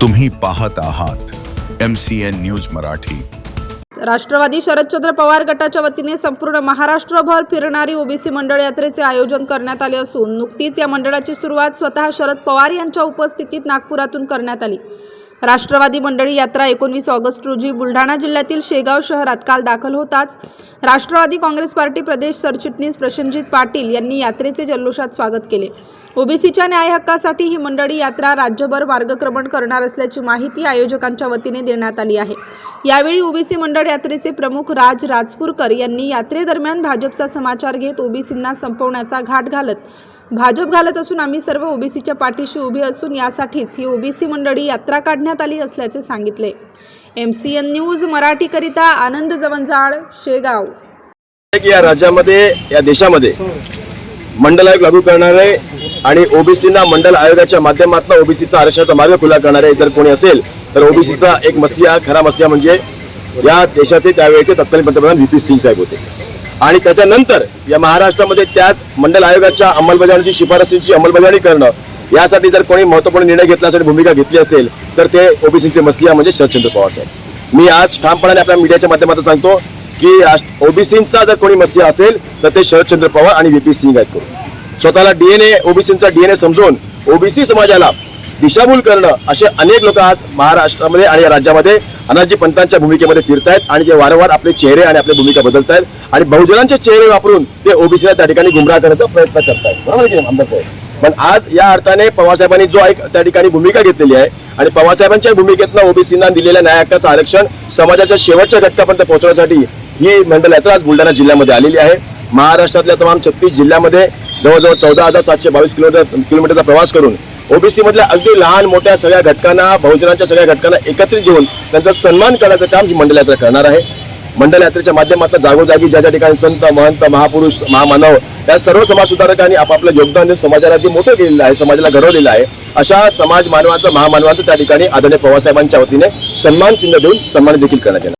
तुम्ही पाहत आहात M C N news Marathi. Rashtrawadi Sharadchandra Pawar गटाच्या वतीने संपूर्ण महाराष्ट्रभर फिरणारी ओबीसी मंडळ यात्रेचे आयोजन करण्यात आले असून नुकतीच या मंडळाची सुरुवात स्वतः शरद पवार यांच्या उपस्थितीत नागपुरातून करण्यात आली. राष्ट्रवादी मंडळी यात्रा एकोणवीस ऑगस्ट रोजी बुलढाणा जिल्ह्यातील शेगाव शहरात काल दाखल होताच. राष्ट्रवादी काँग्रेस पार्टी प्रदेश सरचिटणीस प्रशनजित पाटील यांनी यात्रेचे जल्लोषात स्वागत केले. ओबीसीच्या न्याय हक्कासाठी ही मंडळी यात्रा राज्यभर मार्गक्रमण करणार असल्याची माहिती आयोजकांच्या वतीने देण्यात आली आहे. यावेळी ओबीसी मंडळ यात्रेचे प्रमुख राज राजपूरकर यांनी यात्रेदरम्यान भाजपचा समाचार घेत ओबीसींना संपवण्याचा घाट घालत भाजप घालत असून आम्ही सर्व ओबीसीच्या पाठीशी उभे असून यासाठीच ही ओबीसी मंडळी यात्रा काढण्यात आली असल्याचे सांगितले. एम सी एन न्यूज मराठीकरिता आनंद जवंजाळ शेगाव. या राज्यामध्ये या देशामध्ये मंडल आयोग लागू करणारे आणि ओबीसीना मंडल आयोगाच्या माध्यमातून ओबीसीचा आरक्षणाचा मार्ग खुला करणारे जर कोणी असेल तर ओबीसीचा एक मसिया खरा मसिया म्हणजे या देशाचे त्यावेळेचे तत्कालीन पंतप्रधान व्ही पी सिंग साहेब होते. आणि त्याच्यानंतर या महाराष्ट्रामध्ये त्याच मंडल आयोगाच्या अंमलबजावणीची शिफारसींची अंमलबजावणी करणं यासाठी जर कोणी महत्त्वपूर्ण निर्णय घेतल्यासाठी भूमिका घेतली असेल तर ते ओबीसीचे मसिया म्हणजे शरदचंद्र पवार साहेब. मी आज ठामपणाने आपल्या मीडियाच्या माध्यमातून सांगतो की ओबीसींचा जर कोणी मसिया असेल तर ते शरदचंद्र पवार आणि व्ही पी सिंग आहेत. करून स्वतःला डीएनए ओबीसींचा डीएनए समजून ओबीसी समाजाला दिशाभूल करणं असे अनेक लोक आज महाराष्ट्रामध्ये आणि या राज्यामध्ये अनाजी पंतांच्या भूमिकेमध्ये फिरतायत आणि ते वारंवार आपले चेहरे आणि आपल्या भूमिका बदलतायत आणि बहुजनांचे चेहरे वापरून ते ओबीसीला त्या ठिकाणी गुमराह करण्याचा प्रयत्न करतायत. बरोबर की आमदार साहेब? पण आज या अर्थाने पवारसाहेबांनी जो एक त्या ठिकाणी भूमिका घेतलेली आहे आणि पवारसाहेबांच्या भूमिकेतनं ओबीसींना दिलेल्या न्याय आरक्षण समाजाच्या शेवटच्या घटकापर्यंत पोहोचवण्यासाठी ही मंडल यात्रा आज बुलढाणा जिल्ह्यामध्ये आलेली आहे. महाराष्ट्रातल्या तमाम छत्तीस जिल्ह्यामध्ये जवळजवळ चौदा हजार सातशे बावीस किलोमीटर किलोमीटरचा प्रवास करून ओबीसी मधल्या अगदी लहान मोठ्या सगळ्या घटकांना बहुजनांच्या सगळ्या घटकांना एकत्रित घेऊन त्यांचा सन्मान करण्याचं काम ही मंडल यात्रा करणार आहे. मंडल यात्रेच्या माध्यमातून जागोजागी ज्या ज्या ठिकाणी संत महंत महापुरुष महामानव या सर्व समाज सुधारकांनी आपापलं योगदान देऊन समाजाला जे मोठं केलेलं आहे समाजाला घडवलेलं आहे. अशा समाज मानवांचं महामानवांचं त्या ठिकाणी आदरणीय पवारसाहेबांच्या वतीने सन्मान चिन्ह देऊन सन्मान देखील करण्यात येणार